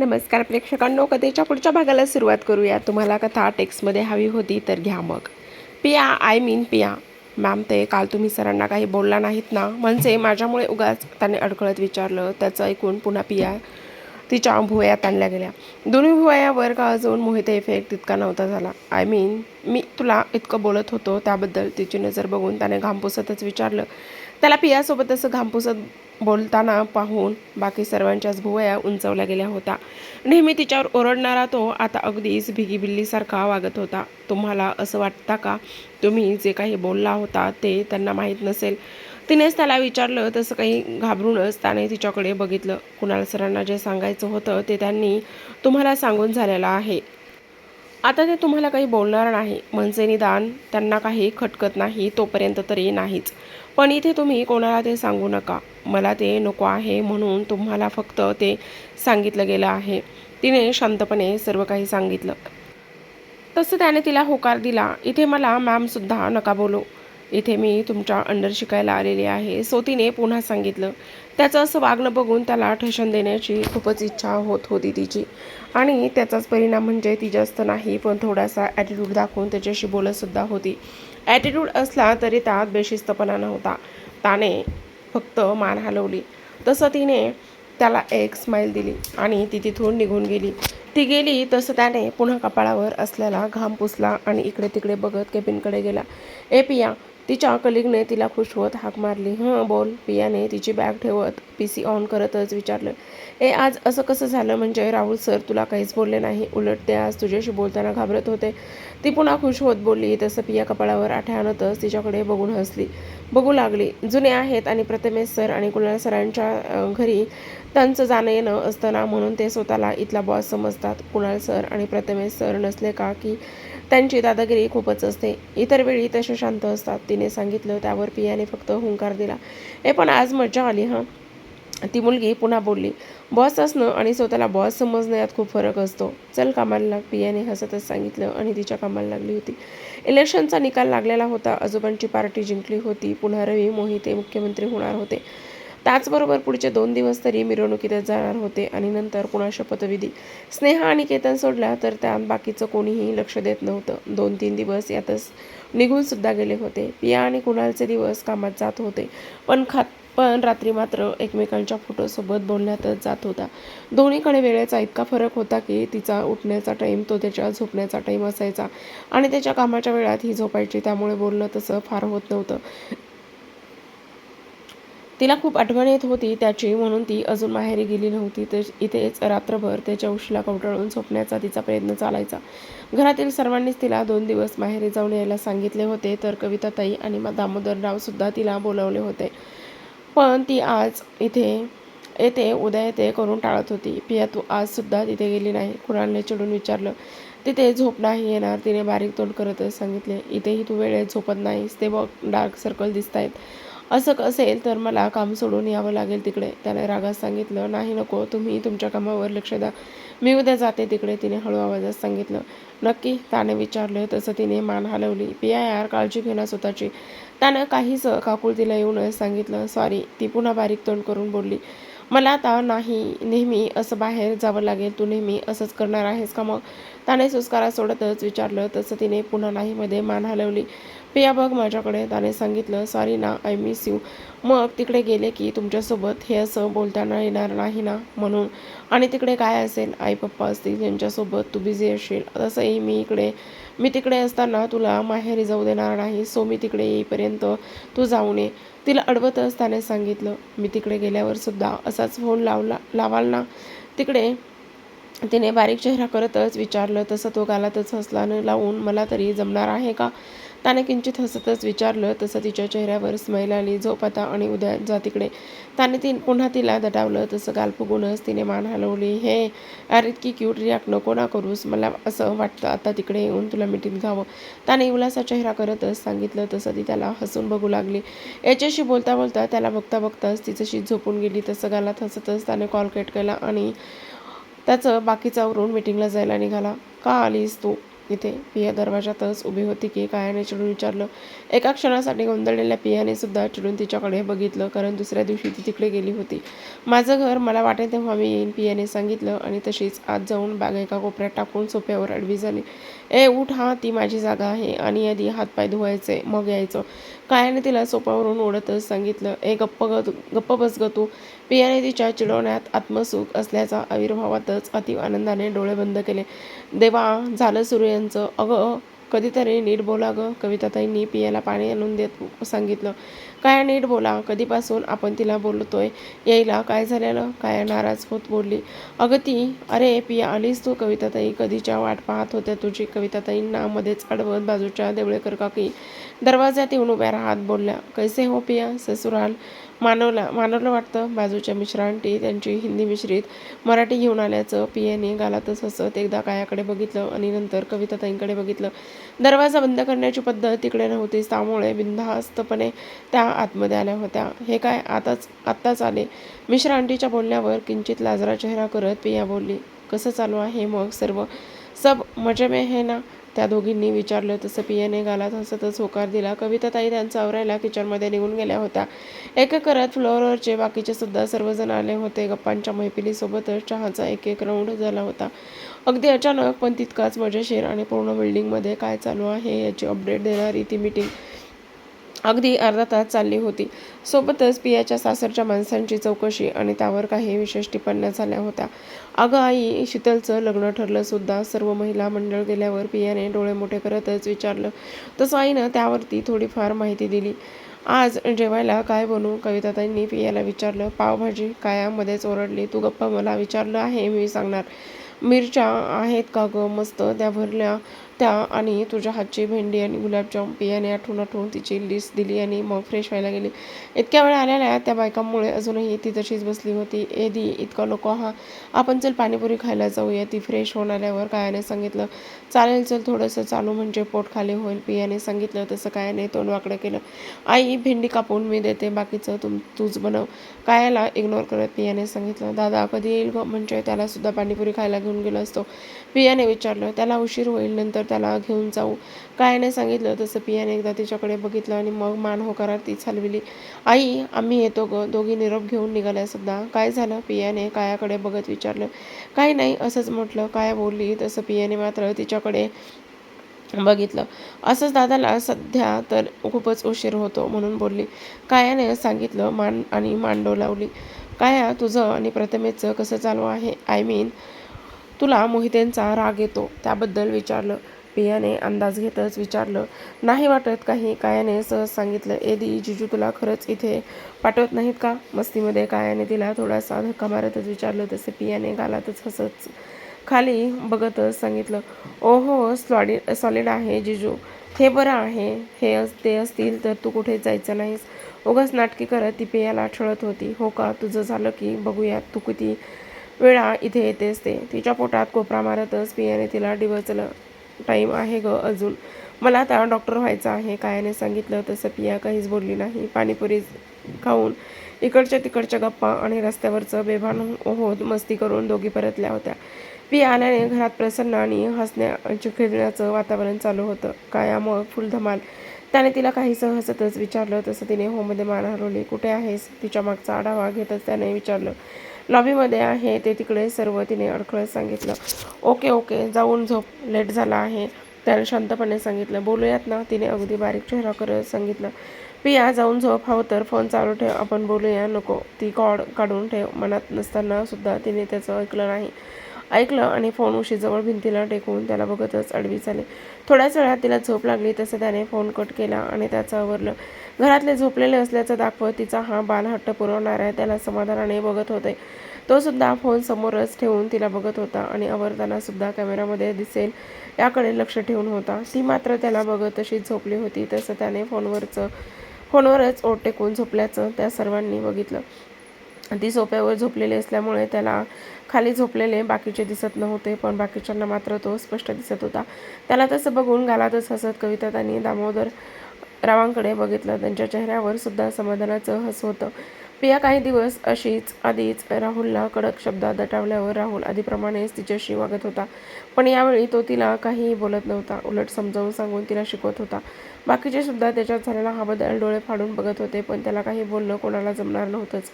नमस्कार प्रेक्षकांनो कथेच्या पुढच्या भागाला सुरुवात करूया. तुम्हाला कथा टेक्स्टमध्ये हवी होती तर घ्या मग. पिया आय मीन पिया. मॅम ते काल तुम्ही सरांना काही बोलला नाहीत ना? म्हणजे माझ्यामुळे उगाच त्याने अडखळत विचारलं. त्याचं ऐकून पुन्हा पिया तिच्या भुवयात आणल्या गेल्या. दोन्ही भुवयावर का अजून मोहित इफेक्ट तितका नव्हता झाला. आय मीन मी तुला इतकं बोलत होतो त्याबद्दल तिची नजर बघून त्याने घामपुसतच विचारलं. त्याला पियासोबत असं घामपुसत बोलताना पाहून बाकी सर्वांच्याच भुवया उंचवल्या गेल्या होत्या. नेहमी तिच्यावर ओरडणारा तो आता अगदीच भिगीबिल्लीसारखा वागत होता. तुम्हाला असं वाटतं का? तुम्ही जे काही बोलला होता ते त्यांना माहीत नसेल. तिनेच त्याला विचारलं तसं काही घाबरूनच त्याने तिच्याकडे बघितलं. कुणाल सरांना जे सांगायचं होतं ते त्यांनी तुम्हाला सांगून झालेलं आहे. आता ते तुम्हाला काही बोलणार नाही. म्हणजे निदान त्यांना काही खटकत नाही तोपर्यंत तरी नाहीच. पण इथे तुम्ही कोणाला ते सांगू नका. मला ते नको आहे म्हणून तुम्हाला फक्त ते सांगितलं गेलं आहे. तिने शांतपणे सर्व काही सांगितलं. तसं त्याने तिला होकार दिला. इथे मला मॅमसुद्धा नका बोलो. इथे मी तुमच्या अंडर शिकायला आलेली आहे. सो तिने पुन्हा सांगितलं. त्याचं असं वागणं बघून त्याला ठशन देण्याची खूपच इच्छा होत होती तिची. आणि त्याचाच परिणाम म्हणजे ती जास्त नाही पण थोडासा ॲटिट्यूड दाखवून त्याच्याशी बोलतसुद्धा होती. ॲटिट्यूड असला तरी त्यात बेशिस्तपणा नव्हता. त्याने फक्त मान हलवली. तसं तिने त्याला एक स्माईल दिली आणि ती तिथून निघून गेली. ती गेली तसं त्याने पुन्हा कपाळावर असलेला घाम पुसला आणि इकडे तिकडे बघत केबिनकडे गेला. ए पिया तिच्या कलिगने तिला खुश होत हाक मारली. हं बोल पियाने तिची बॅग ठेवत पी सी ऑन करतच विचारलं. ए आज असं कसं झालं? म्हणजे राहुल सर तुला काहीच बोलले नाही. उलट ते आज तुझ्याशी बोलताना घाबरत होते. ती पुन्हा खुश होत बोलली. तसं पिया कपाळावर आठ्या आणतच तिच्याकडे बघून हसली. बघू लागली. जुने आहेत आणि प्रथमेश सर आणि कुणाल सरांच्या घरी त्यांचं जाणं येणं असतं ना म्हणून ते स्वतःला इथला बॉस समजतात. कुणाल सर आणि प्रथमेश सर नसले का की त्यांची दादागिरी खूपच असते. इतर वेळी तसे शांत असतात. तिने सांगितलं त्यावर पियाने फक्त हुंकार दिला. ए पण आज मजा आली हां? ती मुलगी पुन्हा बोलली बॉस असणं आणि स्वतःला बॉस समजणं यात खूप फरक असतो. चल कामाला लाग. पियाने हसतच सांगितलं आणि तिच्या कामाला लागली होती. इलेक्शनचा निकाल लागलेला होता. आजोबांची पार्टी जिंकली होती. पुन्हा रवी मोहिते मुख्यमंत्री होणार होते. त्याचबरोबर पुढचे दोन दिवस तरी मिरवणुकीतच जाणार होते आणि नंतर पुन्हा शपथविधी स्नेहा आणि केतन सोडला तर त्यात बाकीचं कोणीही लक्ष देत नव्हतं. दोन तीन दिवस यातच निघून सुद्धा गेले होते. पिया आणि कुणालचे दिवस कामात जात होते. पण खात पण रात्री मात्र एकमेकांच्या फोटोसोबत बोलण्यातच जात होता. दोन्हीकडे वेळेचा इतका फरक होता की तिचा उठण्याचा टाईम तो त्याच्या झोपण्याचा टाईम असायचा. आणि त्याच्या कामाच्या वेळात ही झोपायची त्यामुळे बोलणं तसं फार होत नव्हतं. तिला खूप आठवण येत होती त्याची म्हणून ती अजून माहेरी गेली नव्हती. तर इथेच रात्रभर त्याच्या उशीला कवटाळून झोपण्याचा तिचा प्रयत्न चालायचा. घरातील सर्वांनीच तिला दोन दिवस माहेरी जाऊन यायला सांगितले होते. तर कविताताई आणि दामोदरराव दामोदररावसुद्धा तिला बोलावले होते. पण ती आज इथे येते उद्या येते करून टाळत होती. पिया तू आजसुद्धा तिथे गेली नाही. कुणालने चिडून विचारलं तिथे झोप नाही येणार. तिने बारीक तोंड करतच सांगितले इथेही तू वेळेत झोपत नाहीस. ते बघ डार्क सर्कल दिसत आहेत असं कसेल असेल तर मला काम सोडून यावं लागेल तिकडे. त्याने रागात सांगितलं नाही नको तुम्ही तुमच्या कामावर लक्ष द्या. मी उद्या जाते तिकडे. तिने हळू आवाजात सांगितलं नक्की. त्याने विचारलं तसं तिने मान हलवली. पिया यार काळजी घेणार स्वतःची. त्यानं काहीच काकुळतीला येऊनच सांगितलं. सॉरी ती पुन्हा बारीक तोंड करून बोलली. मला आता नाही. नेहमी असं बाहेर जावं लागेल. तू नेहमी असंच करणार आहेस का मग? त्याने सुस्कारा सोडतच विचारलं. तसं तिने पुन्हा नाहीमध्ये मान हलवली. पिया बघ माझ्याकडे. त्याने सांगितलं. सॉरी ना आय मिस यू मग तिकडे गेले की तुमच्यासोबत हे असं बोलताना येणार नाही ना म्हणून? आणि तिकडे काय असेल? आई पप्पा असतील त्यांच्यासोबत तू बिझी असशील तसंही मी इकडे मी तिकडे असताना तुला माहेरी जाऊ देणार नाही सो मी तिकडे येईपर्यंत तू जाऊ नये. तिला अडवतच त्याने सांगितलं. मी तिकडे गेल्यावर सुद्धा असाच फोन लावला लावाल ना तिकडे तिने बारीक चेहरा करतच विचारलं तसं तो गालातच हसला न लावून मला तरी जमणार आहे का? त्याने किंचित हसतच विचारलं तसं तिच्या चेहऱ्यावर स्मैल आली झोप आता आणि उद्या जा तिकडे. त्याने ती पुन्हा तिला दटावलं तसं गाल फुगूनच तिने मान हलवली. हे अरे इतकी क्यूट रिॲक्ट नको ना करूस. मला असं वाटतं आता तिकडे येऊन तुला मिठीत घ्यावं त्याने उलासा चेहरा करतच सांगितलं तसं ती त्याला हसून बघू लागली. याच्याशी बोलता बोलता त्याला बघता बघताच तिचं शीत झोपून गेली तसं गालात हसतच त्याने कॉल कट केला आणि त्याचं बाकीचा आवरून मिटिंगला जायला निघाला. का आलीस तू? इथे पिया दरवाजातच उभी होती की कायाने चिडून विचारलं एका क्षणासाठी गोंधळलेल्या पियाने सुद्धा चिडून तिच्याकडे बघितलं कारण दुसऱ्या दिवशी ती तिकडे गेली होती. माझं घर मला वाटेल तेव्हा मी येईन पियाने सांगितलं आणि तशीच आत जाऊन बॅग एका कोपऱ्यात टाकून सोप्यावर अडवी झाली. ए उठ हा ती माझी जागा आहे आणि आधी हातपाय धुवायचे मग यायचं. कायाने तिला सोपावरून ओढतच सांगितलं. ए गप्प ग गप्प बस ग तू. पियाने तिच्या चिडवण्यात आत्मसुख असल्याचा आविर्भावातच अति आनंदाने डोळे बंद केले. देवा झालं सुरू यांचं. अगं कधीतरी नीट बोला ग. कविताताईंनी पियाला पाणी आणून देत सांगितलं. काय नीट बोला. कधीपासून आपण तिला बोलतोय? यायला काय झालेलं? काय नाराज होत बोलली? अगं ती अरे पिया आलीस तू कविताताई? कधीच्या वाट पाहत होत्या तुझी कविताताईंना मध्येच अडवत बाजूच्या देवळेकर काकी दरवाज्यात येऊन उभ्या राहत बोलल्या. कैसे हो पिया ससुराल? मानवला मानवलं वाटतं. बाजूच्या मिश्रांटी त्यांची हिंदी मिश्रित मराठी घेऊन आल्याचं पियाने गालातच हसत एकदा कायाकडे बघितलं आणि नंतर कविताताईंकडे बघितलं. दरवाजा बंद करण्याची पद्धत तिकडे नव्हतीच. त्यामुळे बिनधास्तपणे त्या आतमध्ये आल्या होत्या. हे काय आताच आत्ताच आले? मिश्रा आंटीच्या बोलण्यावर किंचित लाजरा चेहरा करत पिया बोलली कसं चालू आहे मग सर्व? सब मजे में है ना? त्या दोघींनी विचारलं तसं पियाने गालात हसतच होकार दिला. कविताताई त्यांचा आवरायला किचनमध्ये निघून गेल्या होत्या. एक एक करत फ्लोअरवरचे बाकीचे सुद्धा सर्वजण आले होते. गप्पांच्या मैफिलीसोबतच चहाचा एक एक राऊंड झाला होता. अगदी अचानक पण तितकाच मजेशीर आणि पूर्ण बिल्डिंगमध्ये काय चालू आहे याची अपडेट देणारी ती मीटिंग अगदी अर्धा तास चालली होती. सोबतच पियाच्या सासरच्या माणसांची चौकशी आणि त्यावर काही विशेष टिप्पण्या झाल्या होत्या. अगं आई शीतलचं लग्न ठरलं सुद्धा सर्व महिला मंडळ गेल्यावर पियाने डोळे मोठे करतच विचारलं. तसं आईनं त्यावरती थोडीफार माहिती दिली. आज जेवायला काय बनवू कविताताईंनी पियाला विचारलं. पावभाजी कायामध्येच ओरडली. तू गप्पा मला विचारलं आहे मी सांगणार. मिरच्या आहेत का गं? मस्त त्या भरल्या त्या आणि तुझ्या हातची भेंडी आणि गुलाबजाम पियाने आठवून आठवून तिची लिस्ट दिली आणि मग फ्रेश व्हायला गेली. इतक्या वेळा आलेल्या त्या बायकांमुळे अजूनही ती तशीच बसली होती. एदी इतका नको हा. आपण चल पाणीपुरी खायला जाऊया. ती फ्रेश होऊन आल्यावर कायाने सांगितलं. चालेल चल थोडंसं चालू म्हणजे पोट खाली होईल पियाने सांगितलं. तसं कायाने तोंड वाकडं केलं. आई भेंडी कापून मी देते बाकीचं तुम तूच बनव. कायाला इग्नोर करत पियाने सांगितलं. दादा कधी येईल म्हणजे त्याला सुद्धा पाणीपुरी खायला घेऊन गेलो असतो. पियाने विचारलं. त्याला उशीर होईल नंतर त्याला घेऊन जाऊ. कायाने सांगितलं? तसं पियाने एकदा तिच्याकडे बघितलं आणि मग मान होकारात तीच हलविली आई आम्ही येतो ग. दोघी निरोप घेऊन निघाल्या सुद्धा काय झालं पियाने कायाकडे बघत विचारलं. काही नाही असंच म्हटलं. काय बोलली. तसं पियाने मात्र तिच्याकडे बघितलं. असंच दादाला सध्या तर खूपच उशीर होतो म्हणून बोलली. कायाने सांगितलं. मान आणि मांडव लावली. काया तुझं आणि प्रथमेचं कसं चालू आहे? आय मीन तुला मोहितेंचा राग येतो त्याबद्दल विचारलं. पियाने अंदाज घेतच विचारलं नाही वाटत काही. कायाने सहज सांगितलं एदी जिजू तुला खरंच इथे पाठवत नाहीत का? मस्तीमध्ये कायाने तिला थोडासा धक्का मारतच विचारलं तसे पियाने गालातच हसत खाली बघतच सांगितलं ओहो सॉलिड सॉलिड आहे जिजू हे बरं आहे हे अस ते असतील तर तू कुठे जायचं नाहीस. उगाच नाटकी करत ती पेयाला छळत होती. हो का तुझं झालं की? बघूयात तू किती वेळा इथे येतेस ते. तिच्या पोटात कोपरा मारतच पियाने तिला डिवचलं. टाईम आहे ग अजून. मला आता डॉक्टर व्हायचं आहे कायाने सांगितलं तसं पिया काहीच बोलली नाही. पाणीपुरी खाऊन इकडच्या तिकडच्या गप्पा आणि रस्त्यावरचं बेभान होत मस्ती करून दोघी परतल्या होत्या. पिया आल्याने घरात प्रसन्न आणि हसण्या खेळण्याचं वातावरण चालू होतं. काया मग फुल धमाल त्याने तिला काहीसं हसतच विचारलं. तसं तिने होमध्ये मान हरवली कुठे आहेस? तिच्या मागचा आढावा घेतच त्याने विचारलं. लॉबीमध्ये आहे ते तिकडे सर्व तिने अडखळत सांगितलं. ओके ओके जाऊन झोप लेट झाला आहे. त्याने शांतपणे सांगितलं बोलूयात ना. तिने अगदी बारीक चेहरा करत सांगितलं पिया जाऊन झोप. हवं तर फोन चालू ठेव. आपण बोलूया. नको. ती कॉड काढून ठेव. मनात नसताना सुद्धा तिने त्याचं ऐकलं नाही. ऐकलं आणि फोन उशीजवळ भिंतीला टेकवून त्याला बघतच अडवी झाले थोड्याच वेळात तिला झोप लागली तसं त्याने फोन कट केला आणि त्याचं आवरलं. घरातले झोपलेले असल्याचं दाखवत तिचा हा बालहट्ट पुरवणार आहे त्याला समाधानाने बघत होते. तो सुद्धा फोन समोरच ठेवून तिला बघत होता आणि आवरताना सुद्धा कॅमेरामध्ये दिसेल याकडे लक्ष ठेवून होता. ती मात्र त्याला बघत तशीच झोपली होती तसं त्याने फोनवरचं फोनवरच ओट टेकून झोपल्याचं त्या सर्वांनी बघितलं. ती सोप्यावर झोपलेली असल्यामुळे त्याला खाली झोपलेले बाकीचे दिसत नव्हते पण बाकीच्यांना मात्र तो स्पष्ट दिसत होता. त्याला तसं बघून गालातच हसत कविता त्यांनी दामोदर रावांकडे बघितलं. त्यांच्या चेहऱ्यावर सुद्धा समाधानाचं हस होतं. पिया काही दिवस अशीच आधीच राहुलला कडक शब्दात दटावल्यावर राहुल आधीप्रमाणेच तिच्याशी वागत होता. पण यावेळी तो तिला काहीही बोलत नव्हता. उलट समजावून सांगून तिला शिकवत होता. बाकीचे सुद्धा त्याच्यात झालेला हा बदल डोळे फाडून बघत होते पण त्याला काही बोलणं कोणाला जमणार नव्हतंच.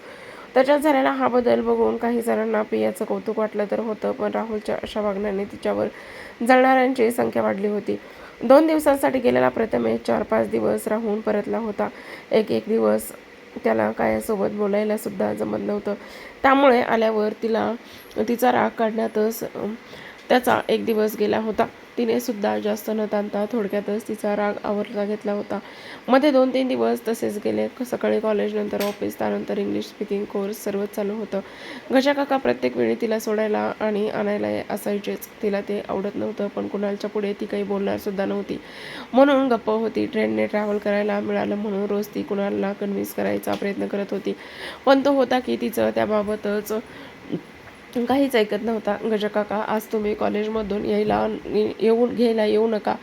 त्याच्यात झालेला हा बदल बघून काही जणांना पियाचं कौतुक वाटलं तर होतं पण राहुलच्या अशा वागण्याने तिच्यावर जळणाऱ्यांची संख्या वाढली होती. दोन दिवसांसाठी गेलेला प्रथमेश चार पाच दिवस राहून परतला होता. एक एक दिवस त्याला कायासोबत बोलायला सुद्धा जमत नव्हतं. त्यामुळे आल्यावर तिला तिचा राग काढण्यातच त्याचा एक दिवस गेला होता. तिने सुद्धा जास्त न ताणता थोडक्यातच तिचा राग आवरता घेतला होता. मध्ये दोन तीन दिवस तसेच गेले. सकाळी कॉलेज नंतर ऑफिस त्यानंतर इंग्लिश स्पीकिंग कोर्स सर्वच चालू होतं. घशा काका प्रत्येक वेळी तिला सोडायला आणि आणायला असायचेच. तिला ते आवडत नव्हतं पण कुणालच्या पुढे ती काही बोलणार सुद्धा नव्हती. म्हणून गप्प होती. ट्रेनने ट्रॅव्हल करायला मिळालं म्हणून रोज ती कुणालला कन्व्हिन्स करायचा प्रयत्न करत होती. पण तो होता की तिचं त्याबाबतच काहीच ऐकत नव्हता. गजकाका आज तुम्ही कॉलेजमधून यायला येऊन घ्यायला येऊ नका.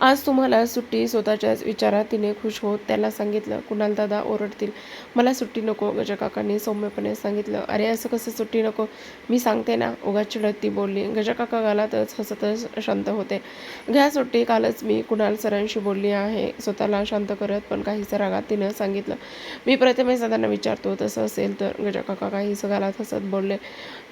आज तुम्हाला सुट्टी स्वतःच्याच विचारात तिने खुश होत त्याला सांगितलं कुणाल दादा ओरडतील. मला सुट्टी नको. गजकाकांनी सौम्यपणे सांगितलं अरे असं कसं सुट्टी नको? मी सांगते ना. उगा चिडत ती बोलली गजकाका गालातच हसतच शांत होते. घ्या सुट्टी कालच मी कुणाल सरांशी बोलली आहे. स्वतःला शांत करत पण काहीच रागात तिनं सांगितलं. मी प्रथमेश दादांना विचारतो तसं असेल तर? गजकाका काही गालात हसत बोलले.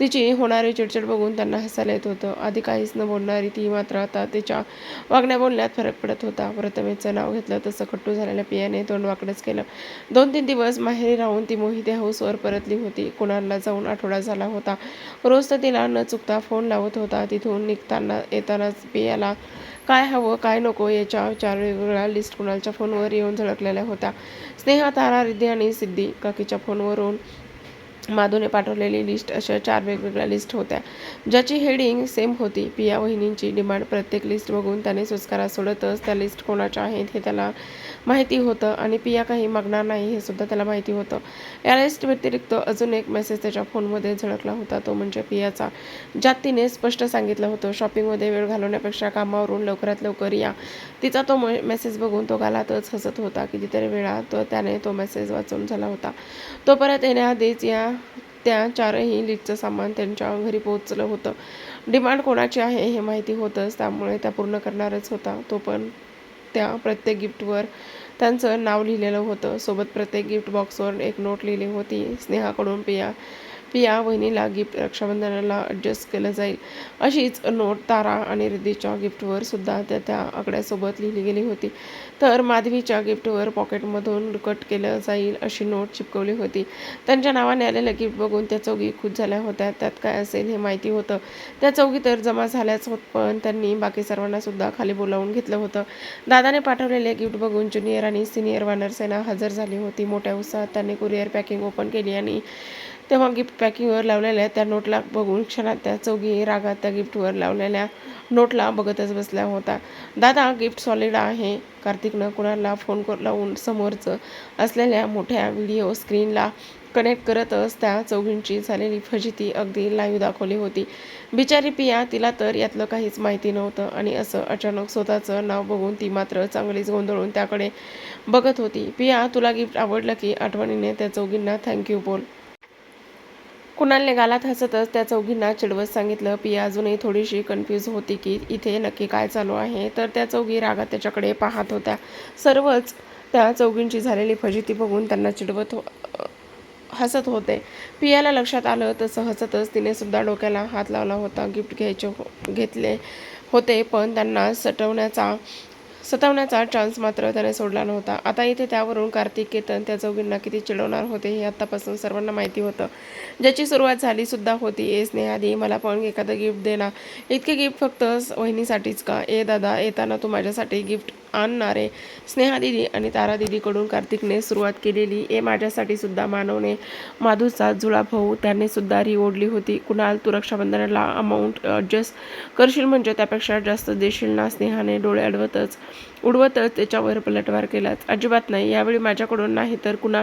तिची होणारी चिडचिड बघून त्यांना हसायला येत होतं. आधी काहीच न बोलणारी ती मात्र आता तिच्या वागण्या बोलण्यात फरक पडत होता. प्रथमेचं नाव घेतलं तसं खट्टू झालेल्या पियाने तोंड वाकडंच केलं. दोन तीन दिवस माहेरी राहून ती मोहिते हाऊसवर परतली होती. कुणाला जाऊन आठवडा झाला होता. रोज तर तिला न चुकता फोन लावत होता. तिथून निघताना येतानाच पियाला काय हवं काय नको याच्या चार वेगवेगळ्या लिस्ट कुणालच्या फोनवर येऊन झळकलेल्या होत्या. स्नेहा तारा रिद्धी आणि सिद्धी काकीच्या फोनवरून माधूने पाठवलेली लिस्ट अशा चार वेगवेगळ्या लिस्ट होत्या. ज्याची हेडिंग सेम होती. पिया वहिनींची डिमांड प्रत्येक लिस्ट बघून त्याने सुस्कारा सोडतच त्या लिस्ट कोणाच्या आहेत हे त्याला माहिती होतं आणि पिया काही मागणार नाही हे सुद्धा त्याला माहिती होतं. या लिस्ट व्यतिरिक्त अजून एक मेसेज त्याच्या फोनमध्ये झळकला होता. तो म्हणजे पियाचा. ज्यात तिने स्पष्ट सांगितलं होतं शॉपिंगमध्ये वेळ घालवण्यापेक्षा कामावरून लवकरात लवकर या. तिचा तो मेसेज बघून तो गालातच हसत होता. कितीतरी वेळा तो त्याने तो मेसेज वाचून झाला होता. तो परत येण्याआधीच या त्या चारही लिटचं सामान त्यांच्या घरी पोहोचलं होतं. डिमांड कोणाची आहे हे माहिती होतंच त्यामुळे त्या पूर्ण करणारच होता. तो पण त्या प्रत्येक गिफ्टवर त्यांचं नाव लिहिलेलं होतं. सोबत प्रत्येक गिफ्ट बॉक्सवर एक नोट लिहिली होती. स्नेहाकडून पिया पिया वहिनीला गिफ्ट रक्षाबंधनाला ॲडजस्ट केलं जाईल. अशीच नोट तारा आणि रिद्धीच्या गिफ्टवर सुद्धा त्या त्या आकड्यासोबत लिहिली गेली होती. तर माधवीच्या गिफ्टवर पॉकेटमधून कट केलं जाईल अशी नोट चिपकवली होती. त्यांच्या नावाने आलेलं गिफ्ट बघून त्या चौघी खुश झाल्या होत्या. त्यात काय असेल हे माहिती होतं. त्या चौघी तर जमा झाल्याच होत पण त्यांनी बाकी सर्वांना सुद्धा खाली बोलावून घेतलं होतं. दादाने पाठवलेले गिफ्ट बघून ज्युनियर आणि सिनियर वानरसेना हजर झाली होती. मोठ्या उत्साहात त्यांनी कुरिअर पॅकिंग ओपन केली आणि तेव्हा गिफ्ट पॅकिंगवर लावलेल्या त्या नोटला बघून क्षणात त्या चौघी रागात त्या गिफ्टवर लावलेल्या नोटला बघतच बसल्या होता. दादा गिफ्ट सॉलिड आहे. कार्तिकनं कुणाला फोन कर लावून समोरचं असलेल्या मोठ्या व्हिडिओ स्क्रीनला कनेक्ट करतच त्या चौघींची झालेली फजिती अगदी लाईव्ह दाखवली होती. बिचारी पिया तिला तर यातलं काहीच माहिती नव्हतं आणि असं अचानक स्वतःचं नाव बघून ती मात्र चांगलीच गोंधळून त्याकडे बघत होती. पिया तुला गिफ्ट आवडलं की आठवणीने त्या चौघींना थँक्यू बोल. कुणालने गालात हसतच त्या चौघींना चिडवत सांगितलं पिया अजूनही थोडीशी कन्फ्यूज होती की इथे नक्की काय चालू आहे. तर त्या चौघी रागात त्याच्याकडे पाहत होत्या. सर्वच त्या चौघींची झालेली फजिती बघून त्यांना चिडवत हो हसत होते. पियाला लक्षात आलं तसं हसतच तिने सुद्धा डोक्याला हात लावला होता गिफ्ट घ्यायचे हो घेतले होते पण त्यांना सटवण्याचा सतावण्याचा चान्स मात्र त्याने सोडला नव्हता. आता इथे त्यावरून कार्तिक केतन त्या चौघींना किती चिडवणार होते हे आत्तापासून सर्वांना माहिती होतं. ज्याची सुरुवात झाली सुद्धा होती. ए स्नेहादी मला पण एखादं गिफ्ट देणार. इतके गिफ्ट फक्त वहिनीसाठीच का? ए दादा येताना तू माझ्यासाठी गिफ्ट आणणारे. स्नेहा दिदी आणि तारा दिदीकडून कार्तिकने सुरुवात केलेली ए माझ्यासाठी सुद्धा मानवने माधूचा जुळा भाऊ त्याने सुद्धा री ओढली होती. कुणाल तू रक्षाबंधनाला अमाऊंट ॲडजस्ट करशील म्हणजे त्यापेक्षा जास्त देशील ना? स्नेहाने डोळे अडवतच उडवतच त्याच्यावर पलटवार केलाच अजिबात नाही. यावेळी माझ्याकडून नाही तर कुणा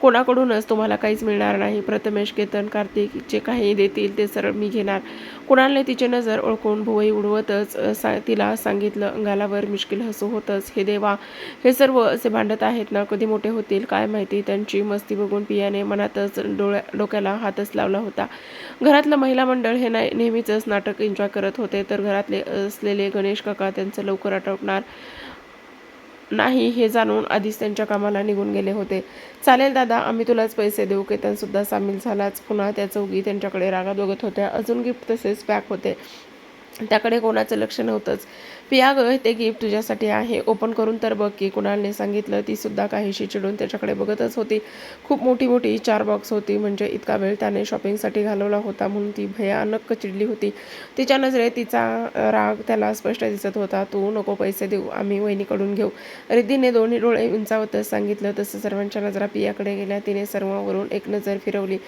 कोणाकडूनच तुम्हाला काहीच मिळणार नाही. प्रथमेश केतन कार्तिक जे काही देतील ते सरळ मी घेणार. कुणालने तिची नजर ओळखून भुवई उडवतच सा तिला सांगितलं अंगालावर मिश्किल हसू होतच हे देवा हे सर्व असे भांडत आहेत ना? कधी मोठे होतील? काय माहिती? त्यांची मस्ती बघून पियाने मनातच डोळ्या डोक्याला हातच लावला होता. घरातलं महिला मंडळ हे नाही नेहमीचंच नाटक एन्जॉय करत होते. तर घरातले असलेले गणेश काका त्यांचं लवकर आटोपणार. नाही हे जाणून आधीच त्यांच्या कामाला निघून गेले होते. चालेल दादा आम्ही तुलाच पैसे देऊ. केतनसुद्धा सामील झालाच. पुन्हा त्या चौघी त्यांच्याकडे रागात बघत होत्या. अजून गिफ्ट तसेच पॅक होते. त्याकडे कोणाचं लक्ष नव्हतंच. पिया गं ते गिफ्ट तुझ्यासाठी आहे. ओपन करून तर बघ की कुणालने सांगितलं ती सुद्धा काहीशी चिडून त्याच्याकडे बघतच होती. खूप मोठी मोठी चार बॉक्स होती म्हणजे इतका वेळ त्याने शॉपिंगसाठी घालवला होता म्हणून ती भयानक चिडली होती. तिच्या नजरेत तिचा राग त्याला स्पष्ट दिसत होता तू नको पैसे देऊ आम्ही वहिनीकडून घेऊ. रिद्धीने दोन्ही डोळे उंचावतच सांगितलं. तसं सर्वांच्या नजरा पियाकडे गेल्या तिने सर्वांवरून एक नजर फिरवली.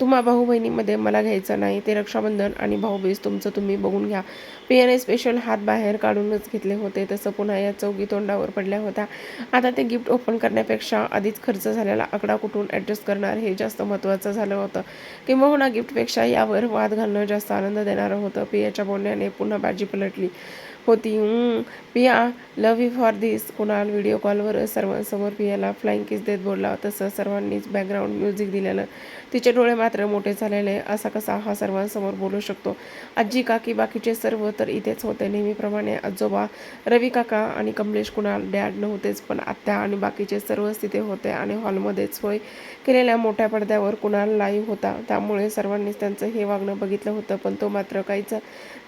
तुम्हा भाऊ बहिणीमध्ये मला घ्यायचं नाही ते रक्षाबंधन आणि भाऊबीज तुमचं तुम्ही बघून घ्या. पियाने स्पेशल हात बाहेर काढूनच घेतले होते तसं पुन्हा या चौकी तोंडावर पडल्या होत्या. आता ते गिफ्ट ओपन करण्यापेक्षा आधीच खर्च झालेला आकडा कुठून ॲडजस्ट करणार हे जास्त महत्त्वाचं झालं होतं. किंबहुना गिफ्टपेक्षा यावर वाद घालणं जास्त आनंद देणारं होतं. पियाच्या बोलण्याने पुन्हा बाजी पलटली. होती. Piya love you for this Kunal video कॉलवर सर्वांसमोर पियाला फ्लाईंग किस देत बोलला. तसं सर्वांनीच बॅकग्राऊंड म्युझिक दिलेलं. तिचे डोळे मात्र मोठे झालेले. असा कसा हा सर्वांसमोर बोलू शकतो? आजी काकी बाकीचे सर्व तर इथेच होते. नेहमीप्रमाणे आजोबा रवी काका आणि कमलेश कुणाल डॅड नव्हतेच पण आत्या आणि बाकीचे सर्वच तिथे होते आणि हॉलमध्येच सोय केलेल्या मोठ्या पडद्यावर कुणाल लाईव्ह होता. त्यामुळे सर्वांनीच त्यांचं हे वागणं बघितलं होतं पण तो मात्र काहीच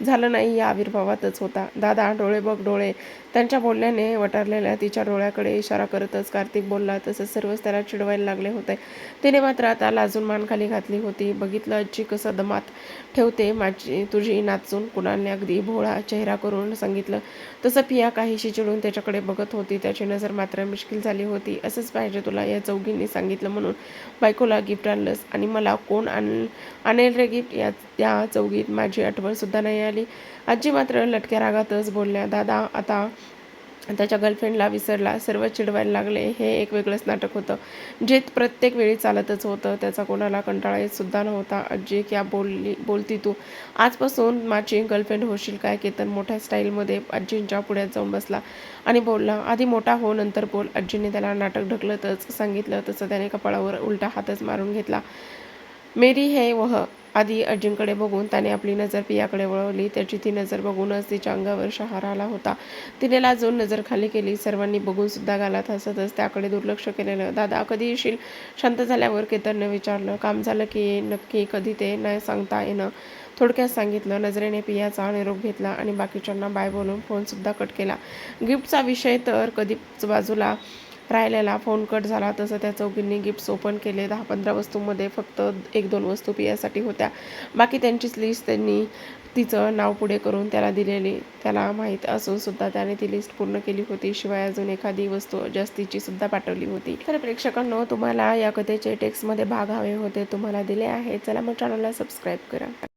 झालं नाही. या आविर्भावातच होता. दादा डोळे बघ डोळे. त्यांच्या बोलण्याने वटारलेल्या तिच्या डोळ्याकडे इशारा करतच कार्तिक बोलला तसंच सर्वच त्याला चिडवायला लागले होते. तिने मात्र आता लाजून मान खाली घातली होती. बघितलं आजी कसं दमात ठेवते माझी तुझी नाचून. कुणाने अगदी भोळा चेहरा करून सांगितलं तसं पिया काहीशी चिडून त्याच्याकडे बघत होती. त्याची नजर मात्र मुश्किल झाली होती. असंच पाहिजे तुला या चौघींनी सांगितलं म्हणून बायकोला गिफ्ट आणलंस. आणि मला कोण आण आणेल रे गिफ्ट? या या चौघीत माझी आठवणसुद्धा नाही आली. आजी मात्र लटक्या रागातच बोलल्या दादा आता त्याच्या गर्लफ्रेंडला विसरला सर्व चिडवायला लागले हे एक वेगळंच नाटक होतं. जे प्रत्येक वेळी चालतच होतं त्याचा कोणाला कंटाळा येत सुद्धा नव्हता. आजी क्या बोलली बोलती तू? आजपासून माझी गर्लफ्रेंड होशील काय? केतन मोठ्या स्टाईलमध्ये आजींच्या पुढ्यात जाऊन बसला आणि बोलला आधी मोठा हो नंतर बोल. आजीने त्याला नाटक ढकलतच सांगितलं तसं त्याने कपाळावर उलटा हातच मारून घेतला. मेरी है वह. आधी अर्जुनकडे बघून त्याने आपली नजर पियाकडे वळवली. त्याची ती नजर बघूनच तिच्या अंगावर शहार आला होता. तिने लाजून नजर खाली केली. सर्वांनी बघून सुद्धा गालात हसतच त्याकडे दुर्लक्ष केलेलं. दादा कधी येशील? शांत झाल्यावर केतनने विचारलं. काम झालं की नक्की कधी ते नाही सांगता येणं? थोडक्यात सांगितलं. नजरेने पियाचा निरोप घेतला आणि बाकीच्यांना बाय बोलून फोनसुद्धा कट केला. गिफ्टचा विषय तर कधीच बाजूला राहिलेला फोन कट झाला. तसं त्या चौघींनी गिफ्ट्स ओपन केले. दहा पंधरा वस्तूंमध्ये फक्त एक दोन वस्तू पियासाठी होत्या. बाकी त्यांचीच लिस्ट त्यांनी तिचं नाव पुढे करून त्याला दिलेली. त्याला माहीत असून सुद्धा त्याने ती लिस्ट पूर्ण केली होती. शिवाय अजून एखादी वस्तू जास्तीची सुद्धा पाठवली होती. तर प्रेक्षकांनो तुम्हाला या कथेचे टेक्स्टमध्ये भाग हवे होते. तुम्हाला दिले आहे चला मग चॅनलला सबस्क्राईब करा.